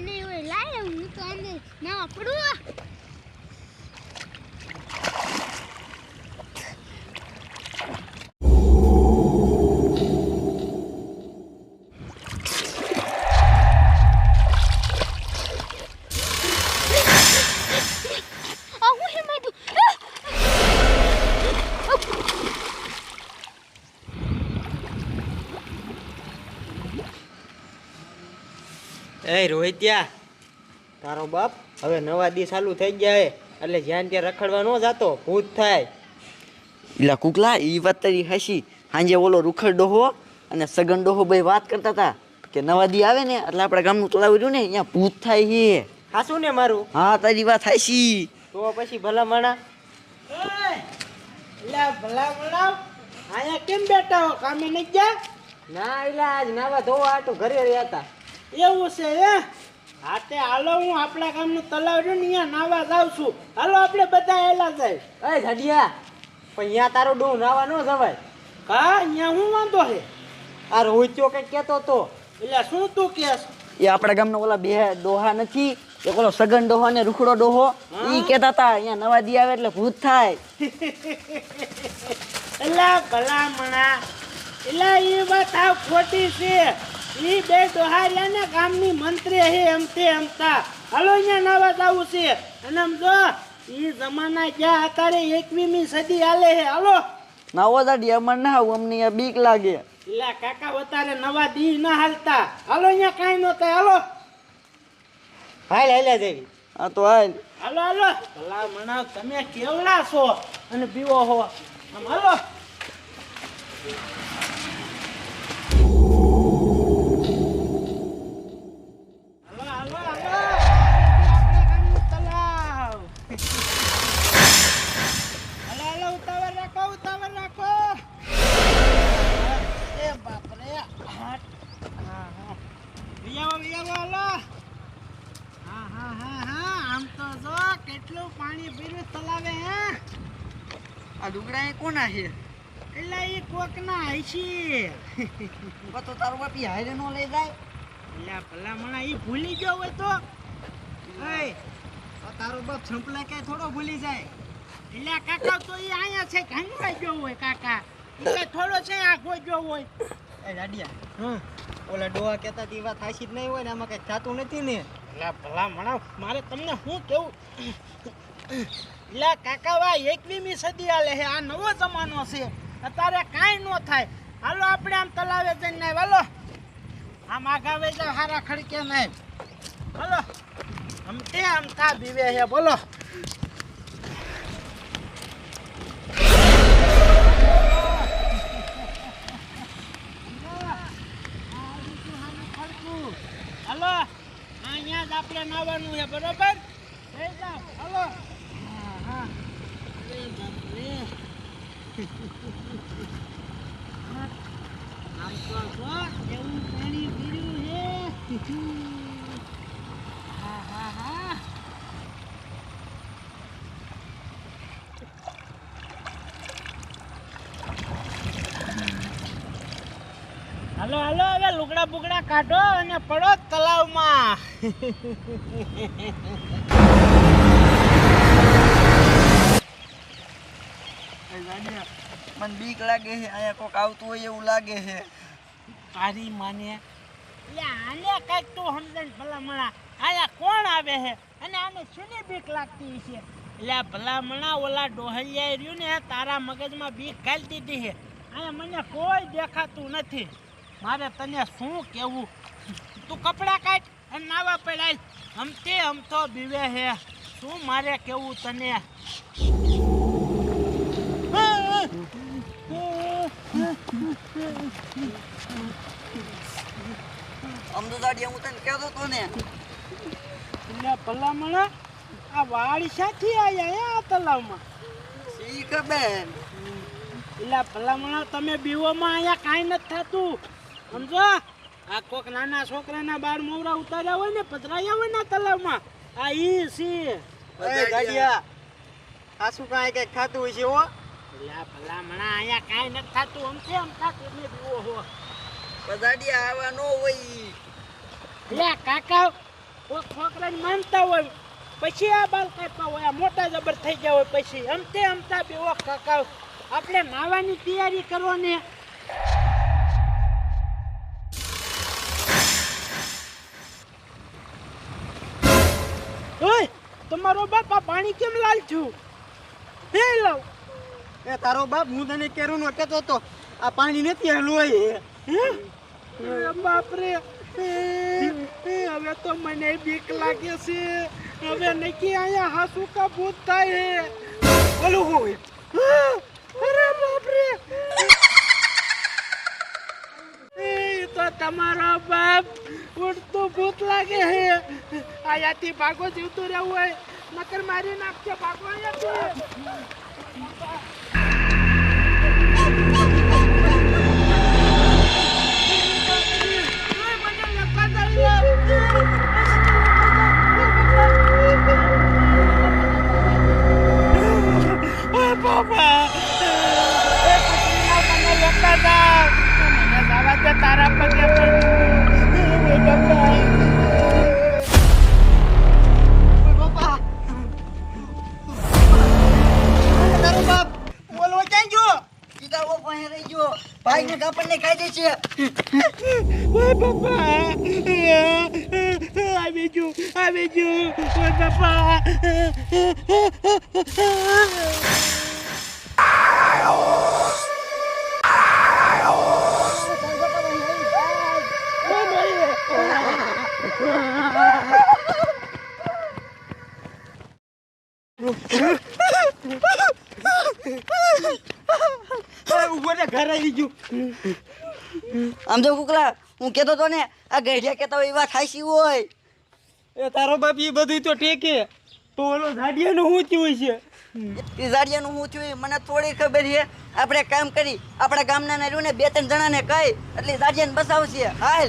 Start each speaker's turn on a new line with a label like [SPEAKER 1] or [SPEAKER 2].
[SPEAKER 1] નહીં હોય. લાય હું તો અંદર નાવા પડું આ હું હે માધુ
[SPEAKER 2] એ રોહિત્યા તારો બાપ હવે નવા દી ચાલુ થઈ ગયા હે એટલે જ્યાં ત્યાં રખડવા ન જાતો ભૂત થાય.
[SPEAKER 3] એટલે કુકલા એ વાત તારી હસી સાંજે ઓલો રૂખડ ડોહો અને સગન ડોહો ભાઈ વાત કરતા હતા કે નવા દી આવે ને એટલે આપણા ગામનું તળાવ રહ્યું ને અહીંયા ભૂત થાય છે
[SPEAKER 2] હાસું ને મારું?
[SPEAKER 3] હા તારી વાત હાસી
[SPEAKER 2] તો પછી ભલા માણા
[SPEAKER 4] ભલા ભલા અહીંયા કેમ બેઠા હો? કામે નહીં ગયા?
[SPEAKER 2] ના એલા આજ નાવા ધોવા આટું ઘરે રહ્યા હતા
[SPEAKER 4] એવું છે હે? હા તે હાલો હું આપણા ગામનું તલાવ રહ્યું ને અહીંયા નાવા જાઉં છું. હાલો આપણે બધા એલા જાય.
[SPEAKER 2] એ ઘડિયા પણ અહીંયા તારો ડોહ નાવા ન જવાય.
[SPEAKER 4] કા અહીંયા હું વાંધો છે
[SPEAKER 2] આ રોહિત્યો કઈ કેતો તો
[SPEAKER 4] એટલે શું તું કેસ
[SPEAKER 3] એ આપણા ગામના ઓલા બે ડોહા નથી એક ઓલો સગન ડોહો અને રૂખડો ડોહો. ઈ કહેતા હતા અહીંયા નવા દી આવે એટલે ભૂત થાય.
[SPEAKER 4] એલા ભલામણા એલા એ વાત આ ખોટી છે. ઈ બે દોહારિયાના ગામની મંત્રી હે એમ તે એમતા હાલો અહીંયા નવા જાવું છે. અને આમ જો ઈ જમાના જ્યાં અત્યારે એકવીમી સદી આલે હે હાલો.
[SPEAKER 3] નવા દાડી ડિયામણ ના આવું અમને બીક લાગે.
[SPEAKER 4] એલા કાકા વતારે નવા દી ના હાલતા. હાલો અહીંયા કાંઈ ન થાય. હાલો.
[SPEAKER 2] હાલ હાલ્યા દેવી
[SPEAKER 3] હા તો હાલ.
[SPEAKER 4] હાલો હાલો. ભલા મણા તમે કેવડા છો? અને પીવો હો. આમ હાલો, હાલો, હાલો. આપણા ગામનું તલાવ. હાલો, હાલો, ઉતાવળ રાખો, ઉતાવળ રાખો. એ બાપ રે. હા, હા. વી આવો, વી આવો, હાલો. હા હા હા હા આમ તો જો કેટલું પાણી પીરું તલાવે હે
[SPEAKER 3] આ દુગડા એ કોના છે?
[SPEAKER 4] એટલે એ કોક ના આઈશી
[SPEAKER 3] તો તારો બાપી હારે નો લઈ જાય.
[SPEAKER 4] એટલે ભલામણા એ ભૂલી ગયો હોય તો. આ તારો બાપ સંપલા કે થોડો ભૂલી જાય. એટલે કાકા તો એ અહીંયા છે ઘંગવા ગયો હોય કાકા. એટલે થોડો છે આખો ગયો હોય.
[SPEAKER 2] એ રાડિયા
[SPEAKER 4] હા
[SPEAKER 2] ઓલા ડોહા કહેતા તી વાત હાસી જ નહીં હોય ને આમાં કઈ થતું નથી ને?
[SPEAKER 4] એટલે ભલામણા મારે તમને શું કેવું? એટલે કાકા વા એકવીમી સદી આલે છે, આ નવો જમાનો છે. અત્યારે કાંઈ ન થાય. હાલો, આપણે આમ તલાવે જઈને નહીં હાલો. આમ આગાવે જાવ હારા ખડકે નહીં હાલો. આમ તે આમ કા બીવે હે બોલો. હાલો. અહીંયા જ આપણે નાવાનું છે, બરોબર જઈ જાઓ હાલો હા હા અરે બાપ રે આમ તો જો એવું પાણી પીર્યું છે હા હા હા હાલો હાલો હવે લુગડા બુગડા કાઢો અને પડો તલાવમાં.
[SPEAKER 3] મને બીક લાગે છે અહીંયા કોક આવતું હોય એવું લાગે છે.
[SPEAKER 4] તારી માને. આને કંઈક તું સમજણ ભલામણા. આયા કોણ આવે છે? અને આને શેની બીક લાગતી છે? એટલે આ ભલામણા ઓલા ડોહલિયા રહ્યું ને તારા મગજમાં બીક ઘાલી દીધી છે. અહીંયા મને કોઈ દેખાતું નથી. મારે તને શું કેવું તું કપડાં કાઢ અને નાવા પડાય. હમતે અમથો બીવે હે શું મારે કેવું તને?
[SPEAKER 3] દાડી હું તને કહેતો તો ને?
[SPEAKER 4] એટલે ભલામણા આ વાળી સાથી આયા આ તલાવમાં?
[SPEAKER 3] સી ખબર?
[SPEAKER 4] એટલે ભલામણા તમે બીવોમાં અહીંયા કાંઈ નથી થતું. સમજો? આ કોક નાના છોકરાના બાર મોવરા ઉતાર્યા હોય ને પધરાયા હોય ને તલાવમાં. આ ઈ સી
[SPEAKER 2] ગાડિયા આ શું કાંઈ કંઈક ખાતું હોય છે હો?
[SPEAKER 4] એટલે ભલા મણા અહીંયા કાંઈ નથી થતું આમ કેમ થતું એટલે બીવો હો
[SPEAKER 3] બધાડી આવા નો હોય.
[SPEAKER 4] આ કાકા કોઈ છોકરાને માનતા હોય પછી આ બાલ હોય આ મોટા જબર થઈ ગયા હોય પછી. અમતે અમતા બે કાકા. આપણે નાવાની તૈયારી કરો ને ઓય તમારો બાપા પાણી કેમ લાલ છું હે લાવ.
[SPEAKER 2] એ તારો બાપ, હું તને કેરું નો કહેતો તો આ પાણી નથી હલવાય
[SPEAKER 4] હે? હે બાપરે હવે તો મને બીક લાગે છે. હવે નકી અહીંયા હાસુ કા ભૂત થાય હે? ઓલું હોય. અરે એ તો તમારો બાપ ઉડતું ભૂત લાગે હે. આયાથી ભાગો જીવતું રહેવું હોય. નકર મારી નાખશે ભાગો અહીંયાથી ઓય બાપા આવી ગયું આવી ગયું ઓય બાપા
[SPEAKER 2] ઊભો રે ઘર આવી ગયું
[SPEAKER 3] આમ જો કુકલા હું કેતો તો ને આ ગઢિયા કેતા હોય એવા થાય હાચી હોય?
[SPEAKER 2] એ તારો બાપ એ બધું તો ટેકે. તો ઓલો ઝાડિયાનું શું થયું છે?
[SPEAKER 3] એ ઝાડિયાનું શું થયું મને થોડી ખબર છે. આપણે કામ કરી આપણા ગામના ને બે ત્રણ જણાને કહી એટલે ઝાડિયાને બસાવશે. હાલ.